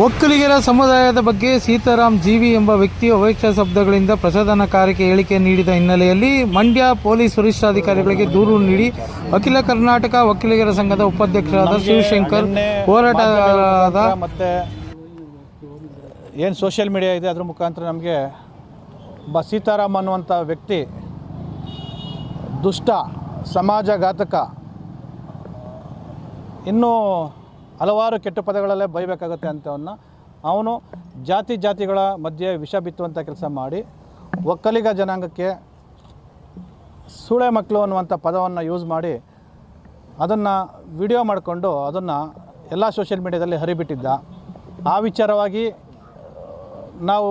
ಒಕ್ಕಲಿಗರ ಸಮುದಾಯದ ಬಗ್ಗೆ ಸೀತಾರಾಮ್ ಜೀವಿ ಎಂಬ ವ್ಯಕ್ತಿ ಅವೇಕ್ಷ ಶಬ್ದಗಳಿಂದ ಪ್ರಚೋದನಕಾರಿಕೆ ಹೇಳಿಕೆ ನೀಡಿದ ಹಿನ್ನೆಲೆಯಲ್ಲಿ ಮಂಡ್ಯ ಪೊಲೀಸ್ ವರಿಷ್ಠಾಧಿಕಾರಿಗಳಿಗೆ ದೂರು ನೀಡಿ ಅಖಿಲ ಕರ್ನಾಟಕ ಒಕ್ಕಲಿಗರ ಸಂಘದ ಉಪಾಧ್ಯಕ್ಷರಾದ ಶಿವಶಂಕರ್ ಹೋರಾಟಗಾರರಾದ ಮತ್ತು ಏನು ಸೋಷಿಯಲ್ ಮೀಡಿಯಾ ಇದೆ ಅದರ ಮುಖಾಂತರ ನಮಗೆ ಬ ಸೀತಾರಾಮ್ ಅನ್ನುವಂಥ ವ್ಯಕ್ತಿ ದುಷ್ಟ ಸಮಾಜಘಾತಕ ಇನ್ನೂ ಹಲವಾರು ಕೆಟ್ಟ ಪದಗಳಲ್ಲೇ ಬೈಬೇಕಾಗುತ್ತೆ ಅಂತವನ್ನ ಅವನು ಜಾತಿ ಜಾತಿಗಳ ಮಧ್ಯೆ ವಿಷ ಬಿತ್ತುವಂಥ ಕೆಲಸ ಮಾಡಿ ಒಕ್ಕಲಿಗ ಜನಾಂಗಕ್ಕೆ ಸೂಳೆ ಮಕ್ಕಳು ಅನ್ನುವಂಥ ಪದವನ್ನು ಯೂಸ್ ಮಾಡಿ ಅದನ್ನು ವಿಡಿಯೋ ಮಾಡಿಕೊಂಡು ಅದನ್ನು ಎಲ್ಲ ಸೋಷಿಯಲ್ ಮೀಡ್ಯಾದಲ್ಲಿ ಹರಿಬಿಟ್ಟಿದ್ದ. ಆ ವಿಚಾರವಾಗಿ ನಾವು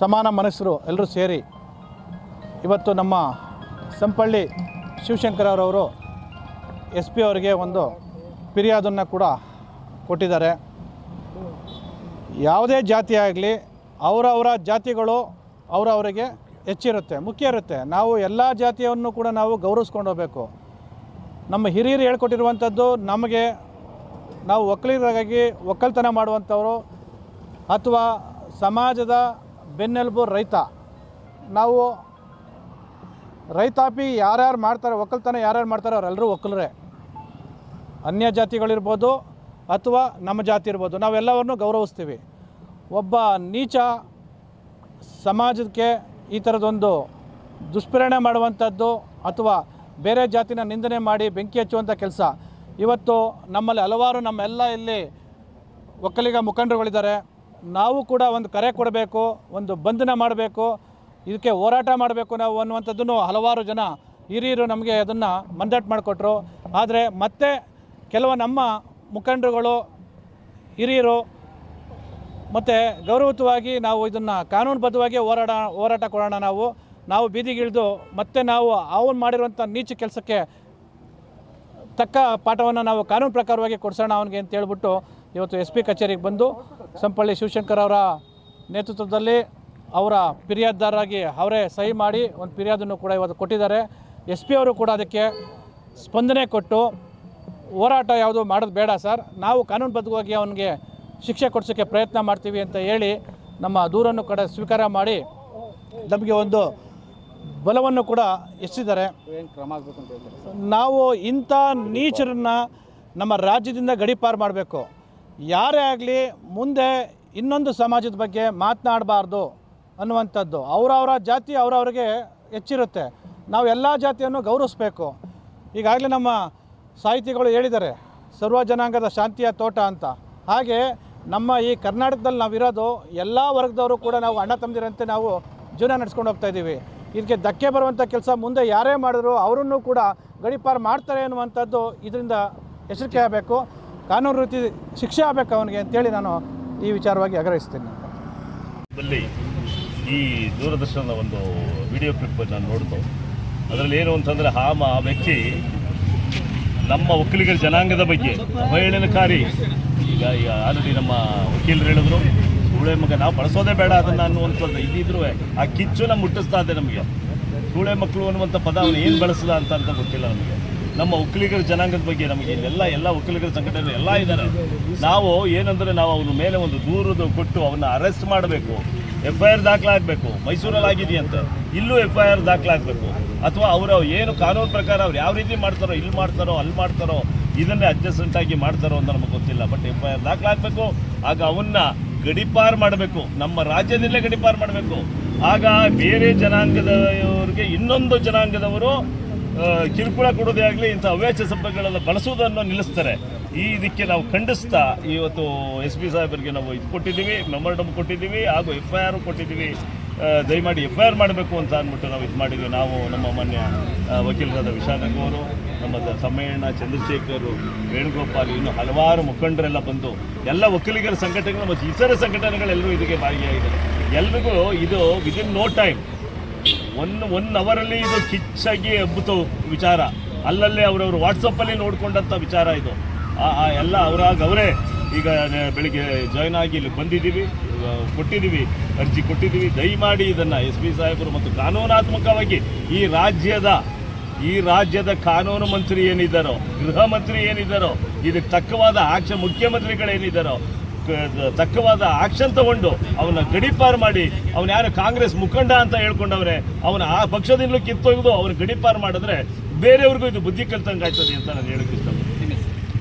ಸಮಾನ ಮನಸ್ಸರು ಎಲ್ಲರೂ ಸೇರಿ ಇವತ್ತು ನಮ್ಮ ಸಂಪಳ್ಳಿ ಶಿವಶಂಕರವರವರು ಎಸ್ ಪಿ ಅವರಿಗೆ ಒಂದು ಫಿರ್ಯಾದನ್ನು ಕೂಡ ಕೊಟ್ಟಿದ್ದಾರೆ. ಯಾವುದೇ ಜಾತಿ ಆಗಲಿ ಅವರವರ ಜಾತಿಗಳು ಅವರವರಿಗೆ ಹೆಚ್ಚಿರುತ್ತೆ ಮುಖ್ಯ ಇರುತ್ತೆ. ನಾವು ಎಲ್ಲ ಜಾತಿಯನ್ನು ಕೂಡ ನಾವು ಗೌರವಿಸ್ಕೊಂಡು ಹೋಗಬೇಕು. ನಮ್ಮ ಹಿರಿಯರು ಹೇಳ್ಕೊಟ್ಟಿರುವಂಥದ್ದು, ನಮಗೆ ನಾವು ಒಕ್ಕಲಿಗರಾಗಿ ಒಕ್ಕಲ್ತನ ಮಾಡುವಂಥವರು ಅಥವಾ ಸಮಾಜದ ಬೆನ್ನೆಲುಬು ರೈತ. ನಾವು ರೈತಾಪಿ ಯಾರ್ಯಾರು ಮಾಡ್ತಾರೆ, ಒಕ್ಕಲ್ತನ ಯಾರ್ಯಾರು ಮಾಡ್ತಾರೋ, ಅವರೆಲ್ಲರೂ ಒಕ್ಕಲರೇ. ಅನ್ಯ ಜಾತಿಗಳಿರ್ಬೋದು ಅಥವಾ ನಮ್ಮ ಜಾತಿ ಇರ್ಬೋದು, ನಾವೆಲ್ಲವನ್ನೂ ಗೌರವಿಸ್ತೀವಿ. ಒಬ್ಬ ನೀಚ ಸಮಾಜಕ್ಕೆ ಈ ಥರದೊಂದು ದುಷ್ಪ್ರೇರಣೆ ಮಾಡುವಂಥದ್ದು ಅಥವಾ ಬೇರೆ ಜಾತಿನ ನಿಂದನೆ ಮಾಡಿ ಬೆಂಕಿ ಹಚ್ಚುವಂಥ ಕೆಲಸ. ಇವತ್ತು ನಮ್ಮಲ್ಲಿ ಹಲವಾರು ನಮ್ಮೆಲ್ಲ ಇಲ್ಲಿ ಒಕ್ಕಲಿಗ ಮುಖಂಡರುಗಳಿದ್ದಾರೆ. ನಾವು ಕೂಡ ಒಂದು ಕರೆ ಕೊಡಬೇಕು, ಒಂದು ಬಂಧನ ಮಾಡಬೇಕು, ಇದಕ್ಕೆ ಹೋರಾಟ ಮಾಡಬೇಕು ನಾವು ಅನ್ನುವಂಥದ್ದನ್ನು ಹಲವಾರು ಜನ ಹಿರಿಯರು ನಮಗೆ ಅದನ್ನು ಮಂದಟ್ಟು ಮಾಡಿಕೊಟ್ರು. ಆದರೆ ಮತ್ತೆ ಕೆಲವು ನಮ್ಮ ಮುಖಂಡರುಗಳು, ಹಿರಿಯರು ಮತ್ತು ಗೌರವಯುತವಾಗಿ ನಾವು ಇದನ್ನು ಕಾನೂನುಬದ್ಧವಾಗಿ ಹೋರಾಡ, ಹೋರಾಟ ಕೊಡೋಣ ನಾವು. ನಾವು ಬೀದಿಗಿಳಿದು ಮತ್ತೆ ನಾವು ಅವನು ಮಾಡಿರುವಂಥ ನೀಚ ಕೆಲಸಕ್ಕೆ ತಕ್ಕ ಪಾಠವನ್ನು ನಾವು ಕಾನೂನು ಪ್ರಕಾರವಾಗಿ ಕೊಡಿಸೋಣ ಅವನಿಗೆ ಅಂತ ಹೇಳ್ಬಿಟ್ಟು ಇವತ್ತು ಎಸ್ ಪಿ ಕಚೇರಿಗೆ ಬಂದು ಸಂಪಳ್ಳಿ ಶಿವಶಂಕರ್ ಅವರ ನೇತೃತ್ವದಲ್ಲಿ ಅವರ ಫಿರ್ಯಾದಿದಾರರಾಗಿ ಅವರೇ ಸಹಿ ಮಾಡಿ ಒಂದು ಫಿರ್ಯಾದನ್ನು ಕೂಡ ಇವತ್ತು ಕೊಟ್ಟಿದ್ದಾರೆ. ಎಸ್ ಪಿ ಅವರು ಕೂಡ ಅದಕ್ಕೆ ಸ್ಪಂದನೆ ಕೊಟ್ಟು ಹೋರಾಟ ಯಾವುದು ಮಾಡೋದು ಬೇಡ ಸರ್. ನಾವು ಕಾನೂನುಬದ್ಧವಾಗಿ ಅವನಿಗೆ ಶಿಕ್ಷೆ ಕೊಡಿಸೋಕ್ಕೆ ಪ್ರಯತ್ನ ಮಾಡ್ತೀವಿ ಅಂತ ಹೇಳಿ ನಮ್ಮ ದೂರನ್ನು ಕೂಡ ಸ್ವೀಕಾರ ಮಾಡಿ ನಮಗೆ ಒಂದು ಬಲವನ್ನು ಕೂಡ ಎಷ್ಟಿದ್ದಾರೆ ನಾವು ಇಂಥ ನೀಚರನ್ನ ನಮ್ಮ ರಾಜ್ಯದಿಂದ ಗಡಿಪಾರು ಮಾಡಬೇಕು. ಯಾರೇ ಆಗಲಿ ಮುಂದೆ ಇನ್ನೊಂದು ಸಮಾಜದ ಬಗ್ಗೆ ಮಾತನಾಡಬಾರ್ದು ಅನ್ನುವಂಥದ್ದು. ಅವರವರ ಜಾತಿ ಅವರವ್ರಿಗೆ ಹೆಚ್ಚಿರುತ್ತೆ. ನಾವು ಎಲ್ಲ ಜಾತಿಯನ್ನು ಗೌರವಿಸ್ಬೇಕು. ಈಗಾಗಲೇ ನಮ್ಮ ಸಾಹಿತಿಗಳು ಹೇಳಿದ್ದಾರೆ, ಸರ್ವ ಜನಾಂಗದ ಶಾಂತಿಯ ತೋಟ ಅಂತ. ಹಾಗೆ ನಮ್ಮ ಈ ಕರ್ನಾಟಕದಲ್ಲಿ ನಾವಿರೋದು ಎಲ್ಲ ವರ್ಗದವರು ಕೂಡ ನಾವು ಅಣ್ಣ ತಮ್ಮದಿರಂತೆ ನಾವು ಜೀವನ ನಡೆಸ್ಕೊಂಡು ಹೋಗ್ತಾ ಇದ್ದೀವಿ. ಇದಕ್ಕೆ ಧಕ್ಕೆ ಬರುವಂಥ ಕೆಲಸ ಮುಂದೆ ಯಾರೇ ಮಾಡಿದ್ರು ಅವರನ್ನು ಕೂಡ ಗಡಿಪಾರು ಮಾಡ್ತಾರೆ ಅನ್ನುವಂಥದ್ದು ಇದರಿಂದ ಎಚ್ಚರಿಕೆ ಆಗಬೇಕು. ಕಾನೂನು ರೀತಿ ಶಿಕ್ಷೆ ಆಗಬೇಕು ಅವನಿಗೆ ಅಂತೇಳಿ ನಾನು ಈ ವಿಚಾರವಾಗಿ ಆಗ್ರಹಿಸ್ತೀನಿ. ಈ ದೂರದರ್ಶನದ ಒಂದು ವಿಡಿಯೋ ಕ್ಲಿಪ್ ನಾನು ನೋಡಿದ್ದು. ಅದರಲ್ಲಿ ಏನು ಅಂತಂದರೆ ಆ ವ್ಯಕ್ತಿ ನಮ್ಮ ಒಕ್ಕಲಿಗರ ಜನಾಂಗದ ಬಗ್ಗೆ ಅವಹೇಳನಕಾರಿ ಈಗ ಈಗ ಆಲ್ರೆಡಿ ನಮ್ಮ ವಕೀಲರು ಹೇಳಿದ್ರು ಸೂಳೆ ಮಗ ನಾವು ಬಳಸೋದೇ ಬೇಡ ಅದನ್ನು ಅನ್ನುವಂಥದ್ದು ಇದ್ದಿದ್ರು ಆ ಕಿಚ್ಚು ನಮ್ಮ ಮುಟ್ಟಿಸ್ತಾ ಇದೆ ನಮಗೆ. ಸೂಳೆ ಮಕ್ಕಳು ಅನ್ನುವಂಥ ಪದ ಅವನು ಏನು ಬಳಸಲ್ಲ ಅಂತ ಅಂತ ಗೊತ್ತಿಲ್ಲ ನಮಗೆ. ನಮ್ಮ ಒಕ್ಕಲಿಗರ ಜನಾಂಗದ ಬಗ್ಗೆ ನಮಗೆ ಇಲ್ಲೆಲ್ಲ ಎಲ್ಲ ಒಕ್ಕಲಿಗರ ಸಂಘಟನೆ ಎಲ್ಲ ಇದ್ದಾರೆ ನಾವು ಏನಂದರೆ ನಾವು ಅವನ ಮೇಲೆ ಒಂದು ದೂರದ ಕೊಟ್ಟು ಅವನ್ನ ಅರೆಸ್ಟ್ ಮಾಡಬೇಕು. ಎಫ್ ಐ ಆರ್ ದಾಖಲಾಗಬೇಕು. ಮೈಸೂರಲ್ಲಿ ಆಗಿದೆಯಂತೆ ಇಲ್ಲೂ ಎಫ್ ಐ ಆರ್ ದಾಖಲಾಗಬೇಕು. ಅಥವಾ ಅವರು ಏನು ಕಾನೂನು ಪ್ರಕಾರ ಅವ್ರು ಯಾವ ರೀತಿ ಮಾಡ್ತಾರೋ, ಇಲ್ಲಿ ಮಾಡ್ತಾರೋ, ಅಲ್ಲಿ ಮಾಡ್ತಾರೋ, ಇದನ್ನೇ ಅಡ್ಜಸ್ಟೆಂಟ್ ಆಗಿ ಮಾಡ್ತಾರೋ ಅಂತ ನಮಗೆ ಗೊತ್ತಿಲ್ಲ. ಬಟ್ ಎಫ್ ಐ ಆರ್ ದಾಖಲಾಗಬೇಕು. ಆಗ ಅವನ್ನ ಗಡಿಪಾರು ಮಾಡಬೇಕು. ನಮ್ಮ ರಾಜ್ಯದಲ್ಲೇ ಗಡಿಪಾರು ಮಾಡಬೇಕು. ಆಗ ಬೇರೆ ಜನಾಂಗದವರಿಗೆ ಇನ್ನೊಂದು ಜನಾಂಗದವರು ಕಿರುಕುಳ ಕೊಡೋದೇ ಆಗಲಿ ಇಂಥ ಅವ್ಯಾಚ ಶಬ್ದಗಳೆಲ್ಲ ಬಳಸುವುದನ್ನು ನಿಲ್ಲಿಸ್ತಾರೆ. ಈ ಇದಕ್ಕೆ ನಾವು ಖಂಡಿಸ್ತಾ ಇವತ್ತು ಎಸ್ ಪಿ ಸಾಹೇಬರಿಗೆ ನಾವು ಇದು ಕೊಟ್ಟಿದ್ದೀವಿ ಮೆಮೊರಂಡಮ್ ಕೊಟ್ಟಿದ್ದೀವಿ ಹಾಗೂ ಎಫ್ ಐ ಆರು ಕೊಟ್ಟಿದ್ದೀವಿ. ದಯಮಾಡಿ ಎಫ್ ಐ ಆರ್ ಮಾಡಬೇಕು ಅಂತ ಅಂದ್ಬಿಟ್ಟು ನಾವು ಇದು ಮಾಡಿದ್ವಿ. ನಾವು ನಮ್ಮ ಮಾನ್ಯ ವಕೀಲರಾದ ವಿಶಾಖ ನಮ್ಮ ಸಮ್ಮೇಳನ ಚಂದ್ರಶೇಖರ್ ವೇಣುಗೋಪಾಲ್, ಇನ್ನು ಹಲವಾರು ಮುಖಂಡರೆಲ್ಲ ಬಂದು ಎಲ್ಲ ವಕೀಲಿಗರ ಸಂಘಟನೆಗಳು ಮತ್ತು ಇತರ ಸಂಘಟನೆಗಳೆಲ್ಲರೂ ಇದಕ್ಕೆ ಭಾಗಿಯಾಗಿದ್ದಾರೆ. ಎಲ್ರಿಗೂ ಇದು within no time one one ಅವರಲ್ಲಿ ಇದು ಕಿಚ್ಚಾಗಿ ಹಬ್ಬುತ್ತು ವಿಚಾರ. ಅಲ್ಲಲ್ಲೇ ಅವರವರು ವಾಟ್ಸಪ್ಪಲ್ಲಿ ನೋಡಿಕೊಂಡಂಥ ವಿಚಾರ ಇದು. ಎಲ್ಲ ಅವರಾಗ ಅವರೇ. ಈಗ ಬೆಳಿಗ್ಗೆ ಜಾಯ್ನ್ ಆಗಿ ಇಲ್ಲಿ ಬಂದಿದ್ದೀವಿ. ಕೊಟ್ಟಿದ್ದೀವಿ, ಅರ್ಜಿ ಕೊಟ್ಟಿದ್ದೀವಿ. ದಯಮಾಡಿ ಇದನ್ನು ಎಸ್ ಪಿ ಸಾಹೇಬರು ಮತ್ತು ಕಾನೂನಾತ್ಮಕವಾಗಿ ಈ ರಾಜ್ಯದ ಈ ರಾಜ್ಯದ ಕಾನೂನು ಮಂತ್ರಿ ಏನಿದ್ದಾರೋ, ಗೃಹ ಮಂತ್ರಿ ಏನಿದ್ದಾರೋ, ಇದಕ್ಕೆ ತಕ್ಕವಾದ ಆಕ್ಷ ಮುಖ್ಯಮಂತ್ರಿಗಳೇನಿದ್ದಾರೋ ತಕ್ಕವಾದ ಆಕ್ಷನ್ ತಗೊಂಡು ಅವನ ಗಡಿಪಾರು ಮಾಡಿ, ಅವನ ಯಾರು ಕಾಂಗ್ರೆಸ್ ಮುಖಂಡ ಅಂತ ಹೇಳ್ಕೊಂಡವ್ರೆ, ಅವನ ಆ ಪಕ್ಷದಿಂದಲೂ ಕಿತ್ತೊಗೆದು ಅವನ ಗಡಿಪಾರು ಮಾಡಿದ್ರೆ ಬೇರೆಯವ್ರಿಗೂ ಇದು ಬುದ್ಧಿ ಕಲ್ತಂಗೆ ಆಯ್ತದೆ ಅಂತ ನಾನು ಇಷ್ಟಪಡ್ತೀನಿ